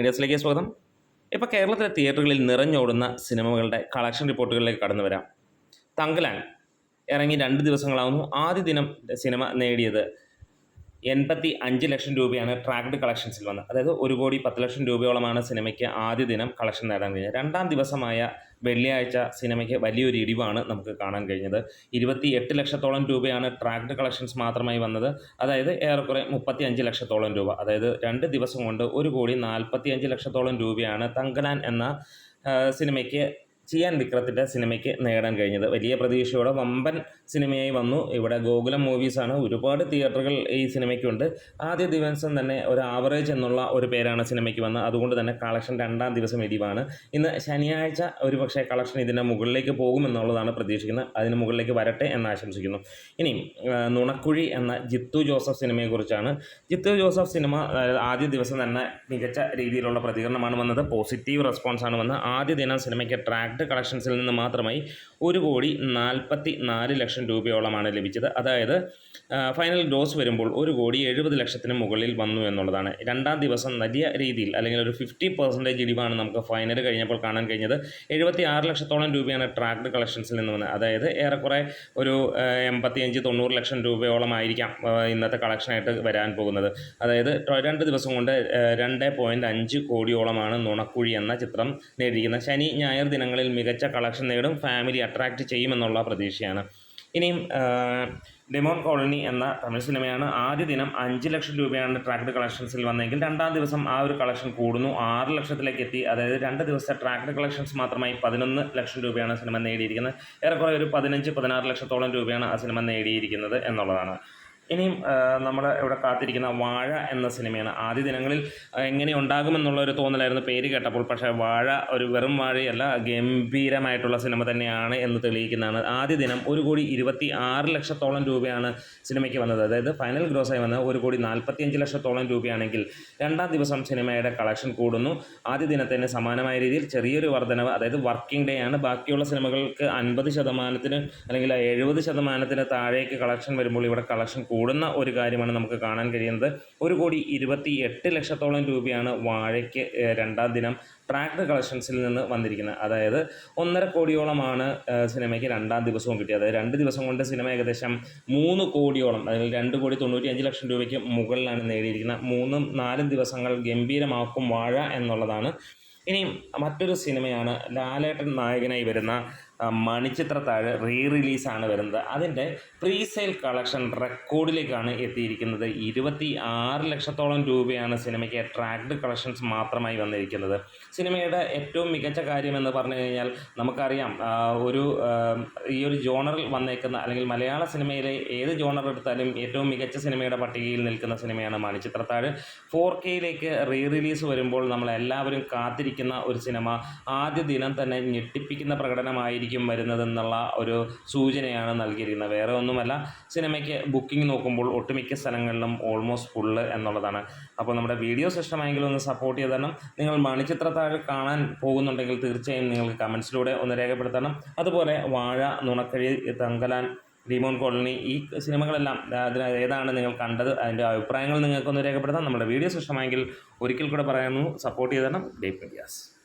മീഡിയസിലേക്ക് സ്വാഗതം. ഇപ്പോൾ കേരളത്തിലെ തിയേറ്ററുകളിൽ നിറഞ്ഞോടുന്ന സിനിമകളുടെ കളക്ഷൻ റിപ്പോർട്ടുകളിലേക്ക് കടന്നു വരാം. തങ്കലാൻ ഇറങ്ങി രണ്ട് ദിവസങ്ങളാവുന്നു. ആദ്യ ദിനം സിനിമ നേടിയത് എൺപത്തി അഞ്ച് ലക്ഷം രൂപയാണ് ട്രാക്ഡ് കളക്ഷൻസിൽ വന്നത്. അതായത് ഒരു കോടി പത്ത് ലക്ഷം രൂപയോളമാണ് സിനിമയ്ക്ക് ആദ്യ ദിനം കളക്ഷൻ നേടാൻ കഴിഞ്ഞത്. രണ്ടാം ദിവസമായ വെള്ളിയാഴ്ച സിനിമയ്ക്ക് വലിയൊരു ഇടിവാണ് നമുക്ക് കാണാൻ കഴിഞ്ഞത്. ഇരുപത്തി എട്ട് ലക്ഷത്തോളം രൂപയാണ് ട്രാക്ഡ് കളക്ഷൻസ് മാത്രമായി വന്നത്. അതായത് ഏറെക്കുറെ മുപ്പത്തി അഞ്ച് ലക്ഷത്തോളം രൂപ. അതായത് രണ്ട് ദിവസം കൊണ്ട് ഒരു കോടി നാൽപ്പത്തി അഞ്ച് ലക്ഷത്തോളം രൂപയാണ് തങ്കലാൻ എന്ന സിനിമയ്ക്ക് ചിയാൻ വിക്രത്തിന്റെ സിനിമയ്ക്ക് നേടാൻ കഴിഞ്ഞത്. വലിയ പ്രതീക്ഷയോടെ വമ്പൻ സിനിമയായി വന്നു. ഇവിടെ ഗോകുലം മൂവീസാണ് ഒരുപാട് തിയേറ്ററുകൾ ഈ സിനിമയ്ക്കുണ്ട്. ആദ്യ ദിവസം തന്നെ ഒരു ആവറേജ് എന്നുള്ള ഒരു പേരാണ് സിനിമയ്ക്ക് വന്നത്. അതുകൊണ്ട് തന്നെ കളക്ഷൻ രണ്ടാം ദിവസം ഇടിവാണ്. ഇന്ന് ശനിയാഴ്ച ഒരു പക്ഷേ കളക്ഷൻ ഇതിന്റെ മുകളിലേക്ക് പോകുമെന്നുള്ളതാണ് പ്രതീക്ഷിക്കുന്നത്. അതിന് മുകളിലേക്ക് വരട്ടെ എന്ന് ആശംസിക്കുന്നു. ഇനി ആ, നുണക്കുഴി എന്ന ജിത്തു ജോസഫ് സിനിമയെക്കുറിച്ചാണ് ജിത്തു ജോസഫ് സിനിമ ആദ്യ ദിവസം തന്നെ മികച്ച രീതിയിലുള്ള പ്രതികരണമാണ് വന്നത്. പോസിറ്റീവ് റെസ്പോൺസാണ് വന്നത്. ആദ്യ ദിനം സിനിമയ്ക്ക് ട്രാക്ട് കളക്ഷൻസിൽ നിന്ന് മാത്രമായി ഒരു കോടി നാൽപ്പത്തി നാല് ലക്ഷം രൂപയോളമാണ് ലഭിച്ചത്. അതായത് ഫൈനൽ ഗ്രോസ് വരുമ്പോൾ ഒരു കോടി എഴുപത് ലക്ഷത്തിന് മുകളിൽ വന്നു എന്നുള്ളതാണ്. രണ്ടാം ദിവസം വലിയ രീതിയിൽ അല്ലെങ്കിൽ ഒരു ഫിഫ്റ്റി പെർസെന്റേജ് ഇടിവാണ് നമുക്ക് ഫൈനൽ കഴിഞ്ഞപ്പോൾ കാണാൻ കഴിഞ്ഞത്. എഴുപത്തി ആറ് ലക്ഷത്തോളം രൂപയാണ് ട്രാക്ട് കളക്ഷൻസിൽ നിന്ന് വന്നത്. അതായത് ഏറെക്കുറെ ഒരു എൺപത്തി അഞ്ച് തൊണ്ണൂറ് ലക്ഷം രൂപയോളം ആയിരിക്കാം ഇന്നത്തെ കളക്ഷനായിട്ട് വരാൻ പോകുന്നത്. അതായത് രണ്ട് ദിവസം കൊണ്ട് രണ്ട് പോയിന്റ് അഞ്ച് കോടിയോളമാണ് നുണക്കുഴി എന്ന ചിത്രം നേടിയിരിക്കുന്നത്. ശനി ഞായർ ദിനങ്ങളിൽ മികച്ച കളക്ഷൻ നേടും ഫാമിലി അട്രാക്റ്റ് ചെയ്യുമെന്നുള്ള പ്രതീക്ഷയാണ്. ഇനിയും ഡെമോൺ കോളനി എന്ന തമിഴ് സിനിമയാണ് ആദ്യ ദിനം അഞ്ച് ലക്ഷം രൂപയാണ് ട്രാക്ട് കളക്ഷൻസിൽ വന്നെങ്കിൽ രണ്ടാം ദിവസം ആ ഒരു കളക്ഷൻ കൂടുന്നു. ആറ് ലക്ഷത്തിലേക്ക് എത്തി. അതായത് രണ്ട് ദിവസത്തെ ട്രാക്ട് കളക്ഷൻസ് മാത്രമായി പതിനൊന്ന് ലക്ഷം രൂപയാണ് സിനിമ നേടിയിരിക്കുന്നത്. ഏറെക്കുറെ ഒരു പതിനഞ്ച് പതിനാറ് ലക്ഷത്തോളം രൂപയാണ് ആ സിനിമ നേടിയിരിക്കുന്നത് എന്നുള്ളതാണ്. ഇനിയും നമ്മൾ ഇവിടെ കാത്തിരിക്കുന്ന വാഴ എന്ന സിനിമയാണ്. ആദ്യ ദിനങ്ങളിൽ എങ്ങനെ ഉണ്ടാകുമെന്നുള്ള ഒരു തോന്നലായിരുന്നു പേര് കേട്ടപ്പോൾ. പക്ഷേ വാഴ ഒരു വെറും വാഴയല്ല ഗംഭീരമായിട്ടുള്ള സിനിമ തന്നെയാണ് എന്ന് തെളിയിക്കുന്നതാണ്. ആദ്യ ദിനം ഒരു കോടി ഇരുപത്തി ആറ് ലക്ഷത്തോളം രൂപയാണ് സിനിമയ്ക്ക് വന്നത്. അതായത് ഫൈനൽ ഗ്രോസായി വന്നത് ഒരു കോടി നാൽപ്പത്തിയഞ്ച് ലക്ഷത്തോളം രൂപയാണെങ്കിൽ രണ്ടാം ദിവസം സിനിമയുടെ കളക്ഷൻ കൂടുന്നു. ആദ്യ ദിനത്തിന് സമാനമായ രീതിയിൽ ചെറിയൊരു വർധനവ് അതായത് വർക്കിംഗ് ഡേ ആണ്. ബാക്കിയുള്ള സിനിമകൾക്ക് അൻപത് ശതമാനത്തിന് അല്ലെങ്കിൽ എഴുപത് ശതമാനത്തിന് താഴേക്ക് കളക്ഷൻ വരുമ്പോൾ ഇവിടെ കളക്ഷൻ കൂടുന്ന ഒരു കാര്യമാണ് നമുക്ക് കാണാൻ കഴിയുന്നത്. ഒരു കോടി ഇരുപത്തി എട്ട് ലക്ഷത്തോളം രൂപയാണ് വാഴയ്ക്ക് രണ്ടാം ദിനം ട്രാക്ട് കളക്ഷൻസിൽ നിന്ന് വന്നിരിക്കുന്നത്. അതായത് ഒന്നര കോടിയോളമാണ് സിനിമയ്ക്ക് രണ്ടാം ദിവസവും കിട്ടിയത്. അതായത് രണ്ട് ദിവസം കൊണ്ട് സിനിമ ഏകദേശം മൂന്ന് കോടിയോളം അതായത് രണ്ട് കോടി തൊണ്ണൂറ്റി അഞ്ച് ലക്ഷം രൂപയ്ക്ക് മുകളിലാണ് നേടിയിരിക്കുന്നത്. മൂന്നും നാലും ദിവസങ്ങൾ ഗംഭീരമാക്കും വാഴ എന്നുള്ളതാണ്. ഇനി മറ്റൊരു സിനിമയാണ് ലാലേട്ടൻ നായകനായി വരുന്ന ആ, മണിച്ചിത്രത്താഴ് റീ റിലീസാണ് വരുന്നത്. അതിന്റെ പ്രീ സെയിൽ കളക്ഷൻ റെക്കോർഡിലേക്കാണ് എത്തിയിരിക്കുന്നത്. ഇരുപത്തി ആറ് ലക്ഷത്തോളം രൂപയാണ് സിനിമയ്ക്ക് അട്രാക്ട് കളക്ഷൻസ് മാത്രമായി വന്നിരിക്കുന്നത്. സിനിമയുടെ ഏറ്റവും മികച്ച കാര്യമെന്ന് പറഞ്ഞു കഴിഞ്ഞാൽ നമുക്കറിയാം ഒരു ഈ ഒരു ജോണറിൽ വന്നേക്കുന്ന അല്ലെങ്കിൽ മലയാള സിനിമയിലെ ഏത് ജോണർ എടുത്താലും ഏറ്റവും മികച്ച സിനിമയുടെ പട്ടികയിൽ നിൽക്കുന്ന സിനിമയാണ് മണിച്ചിത്രത്താഴ് ഫോർ കെയിലേക്ക് റീ റിലീസ് വരുമ്പോൾ നമ്മളെല്ലാവരും കാത്തിരിക്കുന്ന ഒരു സിനിമ ആദ്യ ദിനം തന്നെ ഞെട്ടിപ്പിക്കുന്ന പ്രകടനമായിരിക്കും. വരുന്നതെന്നുള്ള ഒരു സൂചനയാണ് നൽകിയിരിക്കുന്നത്. വേറെ ഒന്നുമല്ല സിനിമയ്ക്ക് ബുക്കിംഗ് നോക്കുമ്പോൾ ഒട്ടുമിക്ക സ്ഥലങ്ങളിലും ഓൾമോസ്റ്റ് ഫുള്ള് എന്നുള്ളതാണ്. അപ്പോൾ നമ്മുടെ വീഡിയോസ് ഇഷ്ടമായെങ്കിൽ ഒന്ന് സപ്പോർട്ട് ചെയ്ത് തരണം നിങ്ങൾ മണിച്ചിത്രത്താഴ് കാണാൻ പോകുന്നുണ്ടെങ്കിൽ തീർച്ചയായും നിങ്ങൾക്ക് കമൻസിലൂടെ ഒന്ന് രേഖപ്പെടുത്തണം. അതുപോലെ വാഴ നുണക്കഴി തങ്കലാൻ ഡിമോൺ കോളനി ഈ സിനിമകളെല്ലാം അതിൽ ഏതാണ് നിങ്ങൾ കണ്ടത് അതിന്റെ അഭിപ്രായങ്ങൾ നിങ്ങൾക്കൊന്ന് രേഖപ്പെടുത്താം. നമ്മുടെ വീഡിയോസ് ഇഷ്ടമായെങ്കിൽ ഒരിക്കൽ കൂടെ പറയുന്നു. സപ്പോർട്ട് ചെയ്ത് തരണം ഡേറ്റ് മീഡിയാസ്